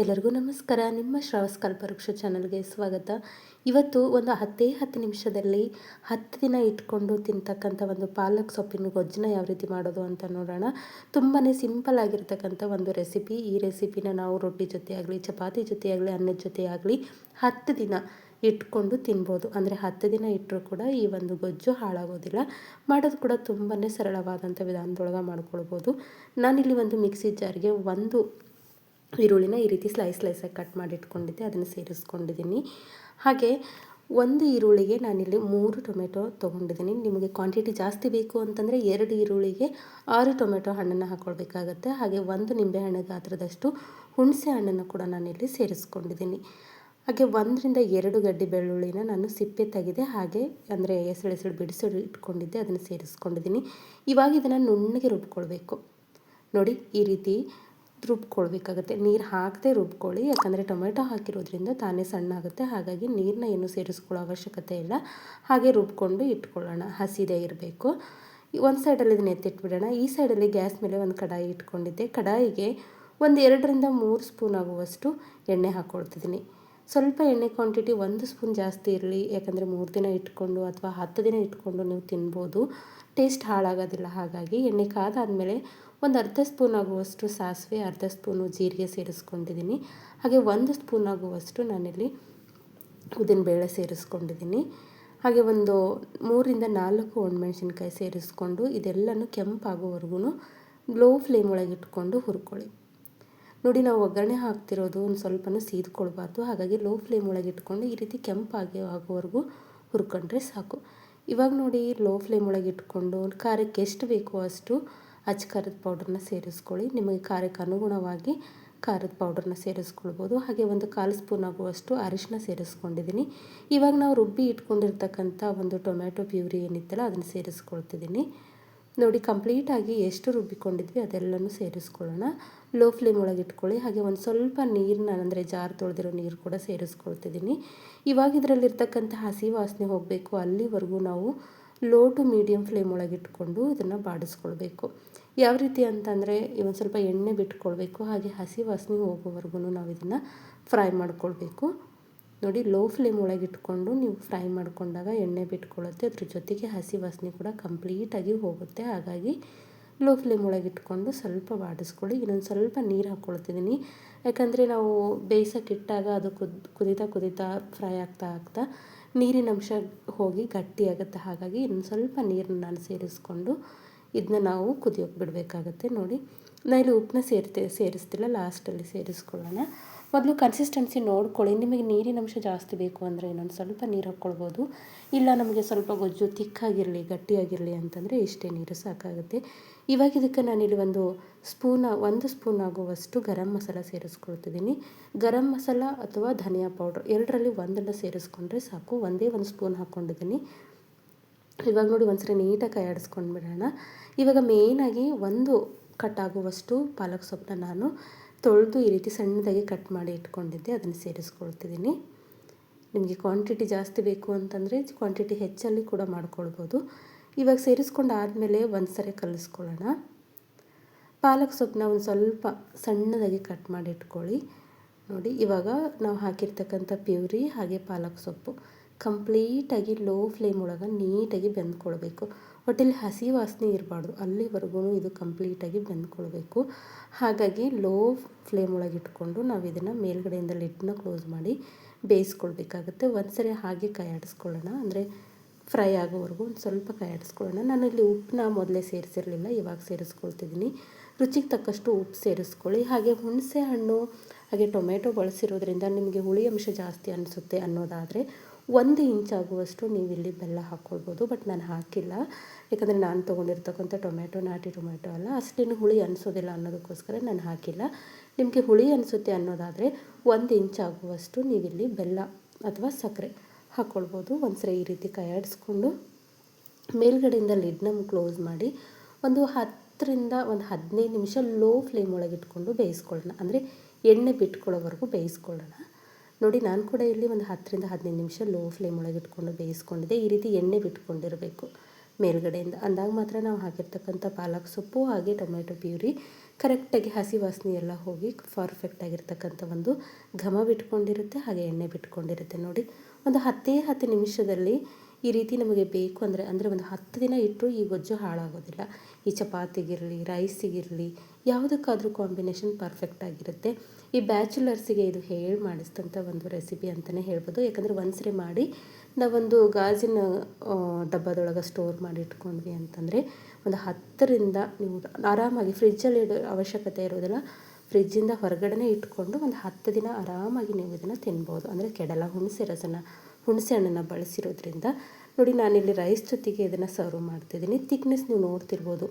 ಎಲ್ಲರಿಗೂ ನಮಸ್ಕಾರ. ನಿಮ್ಮ ಶ್ರಾವಸ್ ಕಲ್ಪವೃಕ್ಷ ಚಾನಲ್ಗೆ ಸ್ವಾಗತ. ಇವತ್ತು ಒಂದು ಹತ್ತೇ ಹತ್ತು ನಿಮಿಷದಲ್ಲಿ ಹತ್ತು ದಿನ ಇಟ್ಕೊಂಡು ತಿಂತಕ್ಕಂಥ ಒಂದು ಪಾಲಕ್ ಸೊಪ್ಪಿನ ಗೊಜ್ಜನ್ನ ಯಾವ ರೀತಿ ಮಾಡೋದು ಅಂತ ನೋಡೋಣ. ತುಂಬಾ ಸಿಂಪಲ್ ಆಗಿರ್ತಕ್ಕಂಥ ಒಂದು ರೆಸಿಪಿ. ಈ ರೆಸಿಪಿನ ನಾವು ರೊಟ್ಟಿ ಜೊತೆ ಆಗಲಿ ಚಪಾತಿ ಜೊತೆ ಆಗಲಿ ಅನ್ನದ ಜೊತೆ ಆಗಲಿ ಹತ್ತು ದಿನ ಇಟ್ಕೊಂಡು ತಿನ್ಬೋದು. ಅಂದರೆ ಹತ್ತು ದಿನ ಇಟ್ಟರೂ ಕೂಡ ಈ ಒಂದು ಗೊಜ್ಜು ಹಾಳಾಗೋದಿಲ್ಲ. ಮಾಡೋದು ಕೂಡ ತುಂಬಾ ಸರಳವಾದಂಥ ವಿಧಾನದೊಳಗೆ ಮಾಡ್ಕೊಳ್ಬೋದು. ನಾನಿಲ್ಲಿ ಒಂದು ಮಿಕ್ಸಿ ಜಾರ್ಗೆ ಒಂದು ಈರುಳ್ಳಿನ ಈ ರೀತಿ ಸ್ಲೈಸ್ ಸ್ಲೈಸಾಗಿ ಕಟ್ ಮಾಡಿ ಇಟ್ಕೊಂಡಿದ್ದೆ, ಅದನ್ನು ಸೇರಿಸ್ಕೊಂಡಿದ್ದೀನಿ. ಹಾಗೆ ಒಂದು ಈರುಳ್ಳಿಗೆ ನಾನಿಲ್ಲಿ ಮೂರು ಟೊಮೆಟೊ ತೊಗೊಂಡಿದ್ದೀನಿ. ನಿಮಗೆ ಕ್ವಾಂಟಿಟಿ ಜಾಸ್ತಿ ಬೇಕು ಅಂತಂದರೆ ಎರಡು ಈರುಳ್ಳಿಗೆ ಆರು ಟೊಮೆಟೊ ಹಣ್ಣನ್ನು ಹಾಕ್ಕೊಳ್ಬೇಕಾಗತ್ತೆ ಹಾಗೆ ಒಂದು ನಿಂಬೆಹಣ್ಣು ಗಾತ್ರದಷ್ಟು ಹುಣಸೆ ಹಣ್ಣನ್ನು ಕೂಡ ನಾನಿಲ್ಲಿ ಸೇರಿಸ್ಕೊಂಡಿದ್ದೀನಿ. ಹಾಗೆ ಒಂದರಿಂದ ಎರಡು ಗಡ್ಡೆ ಬೆಳ್ಳುಳ್ಳಿನ ನಾನು ಸಿಪ್ಪೆ ತೆಗೆದೆ ಹಾಗೆ ಅಂದರೆ ಎಸಳು ಬಿಡಿಸಿ ಇಟ್ಕೊಂಡಿದ್ದೆ, ಅದನ್ನು ಸೇರಿಸ್ಕೊಂಡಿದ್ದೀನಿ. ಇವಾಗ ಇದನ್ನು ನುಣ್ಣಗೆ ರುಬ್ಕೊಳ್ಬೇಕು. ನೋಡಿ ಈ ರೀತಿ ರುಬ್ಕೊಳ್ಬೇಕಾಗುತ್ತೆ. ನೀರು ಹಾಕದೆ ರುಬ್ಕೊಳ್ಳಿ. ಯಾಕಂದರೆ ಟೊಮೆಟೊ ಹಾಕಿರೋದ್ರಿಂದ ತಾನೇ ಸಣ್ಣ ಆಗುತ್ತೆ ಹಾಗಾಗಿ ನೀರನ್ನ ಏನು ಸೇರಿಸ್ಕೊಳ್ಳೋ ಅವಶ್ಯಕತೆ ಇಲ್ಲ. ಹಾಗೆ ರುಬ್ಕೊಂಡು ಇಟ್ಕೊಳ್ಳೋಣ. ಹಸಿದೇ ಇರಬೇಕು. ಒಂದು ಸೈಡಲ್ಲಿ ಇದನ್ನ ಎತ್ತಿಟ್ಬಿಡೋಣ. ಈ ಸೈಡಲ್ಲಿ ಗ್ಯಾಸ್ ಮೇಲೆ ಒಂದು ಕಡಾಯಿ ಇಟ್ಕೊಂಡಿದ್ದೆ. ಕಡಾಯಿಗೆ ಒಂದು ಎರಡರಿಂದ ಮೂರು ಸ್ಪೂನ್ ಆಗುವಷ್ಟು ಎಣ್ಣೆ ಹಾಕ್ಕೊಳ್ತಿದ್ದೀನಿ ಸ್ವಲ್ಪ ಎಣ್ಣೆ ಕ್ವಾಂಟಿಟಿ ಒಂದು ಸ್ಪೂನ್ ಜಾಸ್ತಿ ಇರಲಿ, ಯಾಕಂದರೆ ಮೂರು ದಿನ ಇಟ್ಕೊಂಡು ಅಥವಾ ಹತ್ತು ದಿನ ಇಟ್ಕೊಂಡು ನೀವು ತಿನ್ಬೋದು. ಟೇಸ್ಟ್ ಹಾಳಾಗೋದಿಲ್ಲ, ಹಾಗಾಗಿ ಎಣ್ಣೆ ಕಾದಾದಮೇಲೆ ಒಂದು ಅರ್ಧ ಸ್ಪೂನ್ ಆಗುವಷ್ಟು ಸಾಸಿವೆ, ಅರ್ಧ ಸ್ಪೂನು ಜೀರಿಗೆ ಸೇರಿಸ್ಕೊಂಡಿದ್ದೀನಿ. ಹಾಗೆ ಒಂದು ಸ್ಪೂನ್ ಆಗುವಷ್ಟು ನಾನಿಲ್ಲಿ ಉದ್ದಿನಬೇಳೆ ಸೇರಿಸ್ಕೊಂಡಿದ್ದೀನಿ. ಹಾಗೆ ಒಂದು ಮೂರಿಂದ ನಾಲ್ಕು ಒಣಮೆಣ್ಸಿನ್ಕಾಯಿ ಸೇರಿಸ್ಕೊಂಡು ಇದೆಲ್ಲನೂ ಕೆಂಪಾಗೋವರೆಗೂ ಲೋ ಫ್ಲೇಮ್ ಒಳಗೆ ಇಟ್ಕೊಂಡು ಹುರ್ಕೊಳ್ಳಿ. ನೋಡಿ ನಾವು ಒಗ್ಗರಣೆ ಹಾಕ್ತಿರೋದು ಒಂದು ಸ್ವಲ್ಪನೂ ಸೀದ್ಕೊಳ್ಬಾರ್ದು. ಹಾಗಾಗಿ ಲೋ ಫ್ಲೇಮ್ ಒಳಗೆ ಇಟ್ಕೊಂಡು ಈ ರೀತಿ ಕೆಂಪಾಗಿ ಆಗೋವರೆಗೂ ಹುರ್ಕೊಂಡ್ರೆ ಸಾಕು. ಇವಾಗ ನೋಡಿ ಲೋ ಫ್ಲೇಮ್ ಒಳಗೆ ಇಟ್ಕೊಂಡು ಖಾರಕ್ಕೆ ಎಷ್ಟು ಬೇಕೋ ಅಷ್ಟು ಅಚ್ಚ ಖಾರದ ಪೌಡ್ರನ್ನ ಸೇರಿಸ್ಕೊಳ್ಳಿ. ನಿಮಗೆ ಖಾರಕ್ಕೆ ಅನುಗುಣವಾಗಿ ಖಾರದ ಪೌಡ್ರನ್ನ ಸೇರಿಸ್ಕೊಳ್ಬೋದು. ಹಾಗೆ ಒಂದು ಕಾಲು ಸ್ಪೂನ್ ಆಗುವಷ್ಟು ಅರಿಶಿನ ಸೇರಿಸ್ಕೊಂಡಿದ್ದೀನಿ. ಇವಾಗ ನಾವು ರುಬ್ಬಿ ಇಟ್ಕೊಂಡಿರ್ತಕ್ಕಂಥ ಒಂದು ಟೊಮ್ಯಾಟೊ ಪ್ಯೂರಿ ಏನಿತ್ತಲ್ಲ ಅದನ್ನು ಸೇರಿಸ್ಕೊಳ್ತಿದ್ದೀನಿ. ನೋಡಿ ಕಂಪ್ಲೀಟಾಗಿ ಎಷ್ಟು ರುಬ್ಬಿಕೊಂಡಿದ್ವಿ ಅದೆಲ್ಲನೂ ಸೇರಿಸ್ಕೊಳ್ಳೋಣ. ಲೋ ಫ್ಲೇಮ್ ಒಳಗೆ ಇಟ್ಕೊಳ್ಳಿ. ಹಾಗೆ ಒಂದು ಸ್ವಲ್ಪ ನೀರನ್ನ ಅಂದರೆ ಜಾರ್ ತೊಳೆದಿರೋ ನೀರು ಕೂಡ ಸೇರಿಸ್ಕೊಳ್ತಿದ್ದೀನಿ. ಇವಾಗ ಇದರಲ್ಲಿರ್ತಕ್ಕಂಥ ಹಸಿ ವಾಸನೆ ಹೋಗಬೇಕು. ಅಲ್ಲಿವರೆಗೂ ನಾವು ಲೋ ಟು ಮೀಡಿಯಮ್ ಫ್ಲೇಮ್ ಒಳಗೆ ಇಟ್ಕೊಂಡು ಇದನ್ನು ಬಾಡಿಸ್ಕೊಳ್ಬೇಕು. ಯಾವ ರೀತಿ ಅಂತಂದರೆ ಒಂದು ಸ್ವಲ್ಪ ಎಣ್ಣೆ ಬಿಟ್ಕೊಳ್ಬೇಕು. ಹಾಗೆ ಹಸಿ ವಾಸನೆ ಹೋಗೋವರೆಗೂ ನಾವು ಇದನ್ನು ಫ್ರೈ ಮಾಡ್ಕೊಳ್ಬೇಕು. ನೋಡಿ ಲೋ ಫ್ಲೇಮ್ ಒಳಗೆ ಇಟ್ಕೊಂಡು ನೀವು ಫ್ರೈ ಮಾಡಿಕೊಂಡಾಗ ಎಣ್ಣೆ ಬಿಟ್ಕೊಳ್ಳುತ್ತೆ. ಅದ್ರ ಜೊತೆಗೆ ಹಸಿ ವಾಸನೆ ಕೂಡ ಕಂಪ್ಲೀಟಾಗಿ ಹೋಗುತ್ತೆ. ಹಾಗಾಗಿ ಲೋ ಫ್ಲೇಮ್ ಒಳಗೆ ಇಟ್ಕೊಂಡು ಸ್ವಲ್ಪ ಬಾಡಿಸ್ಕೊಳ್ಳಿ. ಇನ್ನೊಂದು ಸ್ವಲ್ಪ ನೀರು ಹಾಕ್ಕೊಳ್ತಿದ್ದೀನಿ. ಯಾಕಂದರೆ ನಾವು ಬೇಯಿಸೋಕೆ ಇಟ್ಟಾಗ ಅದು ಕುದ್, ಕುದಿತಾ ಕುದೀತಾ ಫ್ರೈ ಆಗ್ತಾ ಆಗ್ತಾ ನೀರಿನ ಅಂಶ ಹೋಗಿ ಗಟ್ಟಿಯಾಗುತ್ತೆ ಹಾಗಾಗಿ ಇನ್ನೊಂದು ಸ್ವಲ್ಪ ನೀರನ್ನ ನಾನು ಸೇರಿಸ್ಕೊಂಡು ಇದನ್ನ ನಾವು ಕುದಿಯೋಕೆ ಬಿಡಬೇಕಾಗತ್ತೆ. ನೋಡಿ ನಾನು ಇಲ್ಲಿ ಉಪ್ಪನ್ನ ಸೇರ್ತೆ, ಸೇರಿಸ್ತಿಲ್ಲ ಲಾಸ್ಟಲ್ಲಿ ಸೇರಿಸ್ಕೊಳ್ಳೋಣ. ಮೊದಲು ಕನ್ಸಿಸ್ಟೆನ್ಸಿ ನೋಡ್ಕೊಳ್ಳಿ. ನಿಮಗೆ ನೀರಿನ ಅಂಶ ಜಾಸ್ತಿ ಬೇಕು ಅಂದರೆ ಇನ್ನೊಂದು ಸ್ವಲ್ಪ ನೀರು ಹಾಕ್ಕೊಳ್ಬೋದು. ಇಲ್ಲ ನಮಗೆ ಸ್ವಲ್ಪ ಗೊಜ್ಜು ತಿಕ್ಕಾಗಿರಲಿ, ಗಟ್ಟಿಯಾಗಿರಲಿ ಅಂತಂದರೆ ಇಷ್ಟೇ ನೀರು ಸಾಕಾಗುತ್ತೆ. ಇವಾಗ ಇದಕ್ಕೆ ನಾನಿಲ್ಲಿ ಒಂದು ಸ್ಪೂನ ಒಂದು ಸ್ಪೂನ್ ಆಗುವಷ್ಟು ಗರಂ ಮಸಾಲ ಸೇರಿಸ್ಕೊಳ್ತಿದ್ದೀನಿ. ಗರಂ ಮಸಾಲ ಅಥವಾ ಧನಿಯಾ ಪೌಡ್ರ್ ಎರಡರಲ್ಲಿ ಒಂದನ್ನು ಸೇರಿಸ್ಕೊಂಡ್ರೆ ಸಾಕು. ಒಂದೇ ಒಂದು ಸ್ಪೂನ್ ಹಾಕ್ಕೊಂಡಿದ್ದೀನಿ. ಇವಾಗ ನೋಡಿ ಒಂದ್ಸರಿ ನೀಟಾಗಿ ಕೈ ಬಿಡೋಣ ಇವಾಗ ಮೇಯ್ನಾಗಿ ಒಂದು ಕಟ್ ಆಗುವಷ್ಟು ಪಾಲಕ್ ಸೊಪ್ಪನ್ನ ನಾನು ತೊಳೆದು ಈ ರೀತಿ ಸಣ್ಣದಾಗಿ ಕಟ್ ಮಾಡಿ ಇಟ್ಕೊಂಡಿದ್ದೆ, ಅದನ್ನು ಸೇರಿಸ್ಕೊಳ್ತಿದ್ದೀನಿ. ನಿಮಗೆ ಕ್ವಾಂಟಿಟಿ ಜಾಸ್ತಿ ಬೇಕು ಅಂತಂದರೆ ಕ್ವಾಂಟಿಟಿ ಹೆಚ್ಚಲ್ಲಿ ಕೂಡ ಮಾಡ್ಕೊಳ್ಬೋದು. ಇವಾಗ ಸೇರಿಸ್ಕೊಂಡು ಆದಮೇಲೆ ಒಂದು ಸರಿ ಕಲಿಸ್ಕೊಳ್ಳೋಣ. ಪಾಲಕ್ ಸೊಪ್ಪನ್ನ ಒಂದು ಸ್ವಲ್ಪ ಸಣ್ಣದಾಗಿ ಕಟ್ ಮಾಡಿ ಇಟ್ಕೊಳ್ಳಿ. ನೋಡಿ, ಇವಾಗ ನಾವು ಹಾಕಿರ್ತಕ್ಕಂಥ ಪ್ಯೂರಿ ಹಾಗೆ ಪಾಲಕ್ ಸೊಪ್ಪು ಕಂಪ್ಲೀಟಾಗಿ ಲೋ ಫ್ಲೇಮ್ ಒಳಗೆ ನೀಟಾಗಿ ಬೆಂದ್ಕೊಳ್ಬೇಕು. ಒಟ್ಟಲ್ಲಿ ಹಸಿ ವಾಸನೆ ಇರಬಾರ್ದು. ಅಲ್ಲಿವರೆಗೂ ಇದು ಕಂಪ್ಲೀಟಾಗಿ ಬೆಂದ್ಕೊಳ್ಬೇಕು. ಹಾಗಾಗಿ ಲೋ ಫ್ಲೇಮ್ ಒಳಗೆ ಇಟ್ಕೊಂಡು ನಾವು ಇದನ್ನು ಮೇಲ್ಗಡೆಯಿಂದ ಲಿಡ್ನ ಕ್ಲೋಸ್ ಮಾಡಿ ಬೇಯಿಸ್ಕೊಳ್ಬೇಕಾಗುತ್ತೆ. ಒಂದು ಹಾಗೆ ಕೈ ಆಡಿಸ್ಕೊಳ್ಳೋಣ. ಅಂದರೆ ಫ್ರೈ ಆಗೋವರೆಗೂ ಒಂದು ಸ್ವಲ್ಪ ಆಡಿಸ್ಕೊಳ್ಳೋಣ. ನಾನು ಇಲ್ಲಿ ಉಪ್ಪನ್ನ ಮೊದಲೇ ಸೇರಿಸಿರಲಿಲ್ಲ, ಇವಾಗ ಸೇರಿಸ್ಕೊಳ್ತಿದ್ದೀನಿ. ರುಚಿಗೆ ತಕ್ಕಷ್ಟು ಉಪ್ಪು ಸೇರಿಸ್ಕೊಳ್ಳಿ. ಹಾಗೆ ಹುಣಸೆ ಹಣ್ಣು, ಹಾಗೆ ಟೊಮೆಟೊ ಬಳಸಿರೋದ್ರಿಂದ ನಿಮಗೆ ಹುಳಿ ಅಂಶ ಜಾಸ್ತಿ ಅನಿಸುತ್ತೆ ಅನ್ನೋದಾದರೆ ಒಂದು ಇಂಚಾಗುವಷ್ಟು ನೀವು ಇಲ್ಲಿ ಬೆಲ್ಲ ಹಾಕ್ಕೊಳ್ಬೋದು ಬಟ್ ನಾನು ಹಾಕಿಲ್ಲ. ಯಾಕಂದರೆ ನಾನು ತೊಗೊಂಡಿರ್ತಕ್ಕಂಥ ಟೊಮೆಟೊ ನಾಟಿ ಟೊಮೆಟೊ ಅಲ್ಲ, ಅಷ್ಟೇನು ಹುಳಿ ಅನಿಸೋದಿಲ್ಲ ಅನ್ನೋದಕ್ಕೋಸ್ಕರ ನಾನು ಹಾಕಿಲ್ಲ. ನಿಮಗೆ ಹುಳಿ ಅನಿಸುತ್ತೆ ಅನ್ನೋದಾದರೆ ಒಂದು ಇಂಚಾಗುವಷ್ಟು ನೀವಿಲ್ಲಿ ಬೆಲ್ಲ ಅಥವಾ ಸಕ್ಕರೆ ಹಾಕ್ಕೊಳ್ಬೋದು ಒಂದ್ಸರಿ ಈ ರೀತಿ ಕೈಯಾಡಿಸ್ಕೊಂಡು ಮೇಲ್ಗಡೆಯಿಂದ ಲಿಡ್ನ ಕ್ಲೋಸ್ ಮಾಡಿ ಒಂದು ಹತ್ತರಿಂದ ಒಂದು ಹದಿನೈದು ನಿಮಿಷ ಲೋ ಫ್ಲೇಮ್ ಒಳಗೆ ಇಟ್ಕೊಂಡು ಬೇಯಿಸ್ಕೊಳ್ಳೋಣ. ಅಂದರೆ ಎಣ್ಣೆ ಬಿಟ್ಕೊಳ್ಳೋವರೆಗೂ ಬೇಯಿಸ್ಕೊಳ್ಳೋಣ. ನೋಡಿ, ನಾನು ಕೂಡ ಇಲ್ಲಿ ಒಂದು ಹತ್ತರಿಂದ ಹದಿನೈದು ನಿಮಿಷ ಲೋ ಫ್ಲೇಮ್ ಒಳಗೆ ಇಟ್ಕೊಂಡು ಬೇಯಿಸ್ಕೊಂಡಿದ್ದೆ. ಈ ರೀತಿ ಎಣ್ಣೆ ಬಿಟ್ಕೊಂಡಿರಬೇಕು ಮೇಲುಗಡೆಯಿಂದ. ಅಂದಾಗ ಮಾತ್ರ ನಾವು ಹಾಕಿರ್ತಕ್ಕಂಥ ಪಾಲಕ್ ಸೊಪ್ಪು ಹಾಗೆ ಟೊಮೆಟೊ ಪ್ಯೂರಿ ಕರೆಕ್ಟಾಗಿ ಹಸಿ ವಾಸನೆ ಎಲ್ಲ ಹೋಗಿ ಪರ್ಫೆಕ್ಟ್ ಆಗಿರ್ತಕ್ಕಂಥ ಒಂದು ಘಮ ಬಿಟ್ಕೊಂಡಿರುತ್ತೆ, ಹಾಗೆ ಎಣ್ಣೆ ಬಿಟ್ಕೊಂಡಿರುತ್ತೆ. ನೋಡಿ, ಒಂದು ಹತ್ತೇ ಹತ್ತು ನಿಮಿಷದಲ್ಲಿ ಈ ರೀತಿ ನಮಗೆ ಬೇಕು ಅಂದರೆ ಅಂದರೆ ಒಂದು ಹತ್ತು ದಿನ ಇಟ್ಟರೂ ಈ ಗೊಜ್ಜು ಹಾಳಾಗೋದಿಲ್ಲ. ಈ ಚಪಾತಿಗಿರಲಿ, ರೈಸಿಗಿರಲಿ, ಯಾವುದಕ್ಕಾದರೂ ಕಾಂಬಿನೇಷನ್ ಪರ್ಫೆಕ್ಟ್ ಆಗಿರುತ್ತೆ. ಈ ಬ್ಯಾಚುಲರ್ಸಿಗೆ ಇದು ಹೇಳಿ ಮಾಡಿಸಿದಂಥ ಒಂದು ರೆಸಿಪಿ ಅಂತಲೇ ಹೇಳ್ಬೋದು. ಯಾಕಂದರೆ ಒಂದ್ಸರಿ ಮಾಡಿ ನಾವೊಂದು ಗಾಜಿನ ಡಬ್ಬದೊಳಗೆ ಸ್ಟೋರ್ ಮಾಡಿ ಇಟ್ಕೊಂಡ್ವಿ ಅಂತಂದರೆ ಒಂದು ಹತ್ತರಿಂದ ನೀವು ಆರಾಮಾಗಿ ಫ್ರಿಜ್ಜಲ್ಲಿ ಇಡೋ ಅವಶ್ಯಕತೆ ಇರೋದಿಲ್ಲ ಫ್ರಿಜ್ಜಿಂದ ಹೊರಗಡೆನೇ ಇಟ್ಕೊಂಡು ಒಂದು ಹತ್ತು ದಿನ ಆರಾಮಾಗಿ ನೀವು ಇದನ್ನು ತಿನ್ಬೋದು. ಅಂದರೆ ಕೆಡಲ ಹುಣಸೆ ರಸನ ಹುಣಸೆ ಹಣ್ಣನ್ನು ಬಳಸಿರೋದ್ರಿಂದ ನೋಡಿ, ನಾನಿಲ್ಲಿ ರೈಸ್ ಜೊತೆಗೆ ಇದನ್ನು ಸರ್ವ್ ಮಾಡ್ತಿದ್ದೀನಿ. ತಿಕ್ನೆಸ್ ನೀವು ನೋಡ್ತಿರ್ಬೋದು.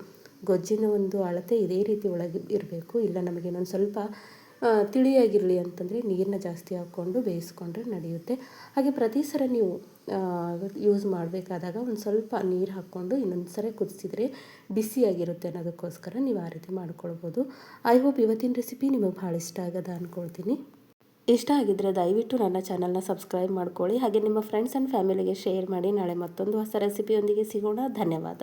ಗೊಜ್ಜಿನ ಒಂದು ಅಳತೆ ಇದೇ ರೀತಿ ಒಳಗೆ ಇರಬೇಕು. ಇಲ್ಲ, ನಮಗೆ ಇನ್ನೊಂದು ಸ್ವಲ್ಪ ತಿಳಿಯಾಗಿರಲಿ ಅಂತಂದರೆ ನೀರನ್ನ ಜಾಸ್ತಿ ಹಾಕ್ಕೊಂಡು ಬೇಯಿಸ್ಕೊಂಡ್ರೆ ನಡೆಯುತ್ತೆ. ಹಾಗೆ ಪ್ರತಿ ಸಲ ನೀವು ಯೂಸ್ ಮಾಡಬೇಕಾದಾಗ ಒಂದು ಸ್ವಲ್ಪ ನೀರು ಹಾಕ್ಕೊಂಡು ಇನ್ನೊಂದು ಸರಿ ಕುದಿಸಿದರೆ ಬಿಸಿಯಾಗಿರುತ್ತೆ ಅನ್ನೋದಕ್ಕೋಸ್ಕರ ನೀವು ಆ ರೀತಿ ಮಾಡ್ಕೊಳ್ಬೋದು. ಐ ಹೋಪ್ ಇವತ್ತಿನ ರೆಸಿಪಿ ನಿಮಗೆ ಭಾಳ ಇಷ್ಟ ಆಗದ ಅಂದ್ಕೊಳ್ತೀನಿ ಇಷ್ಟ ಆಗಿದ್ದರೆ ದಯವಿಟ್ಟು ನನ್ನ ಚಾನಲ್ನ ಸಬ್ಸ್ಕ್ರೈಬ್ ಮಾಡ್ಕೊಳ್ಳಿ ಹಾಗೆ ನಿಮ್ಮ ಫ್ರೆಂಡ್ಸ್ ಆ್ಯಂಡ್ ಫ್ಯಾಮಿಲಿಗೆ ಶೇರ್ ಮಾಡಿ ನಾಳೆ ಮತ್ತೊಂದು ಹೊಸ ರೆಸಿಪಿಯೊಂದಿಗೆ ಸಿಗೋಣ. ಧನ್ಯವಾದ.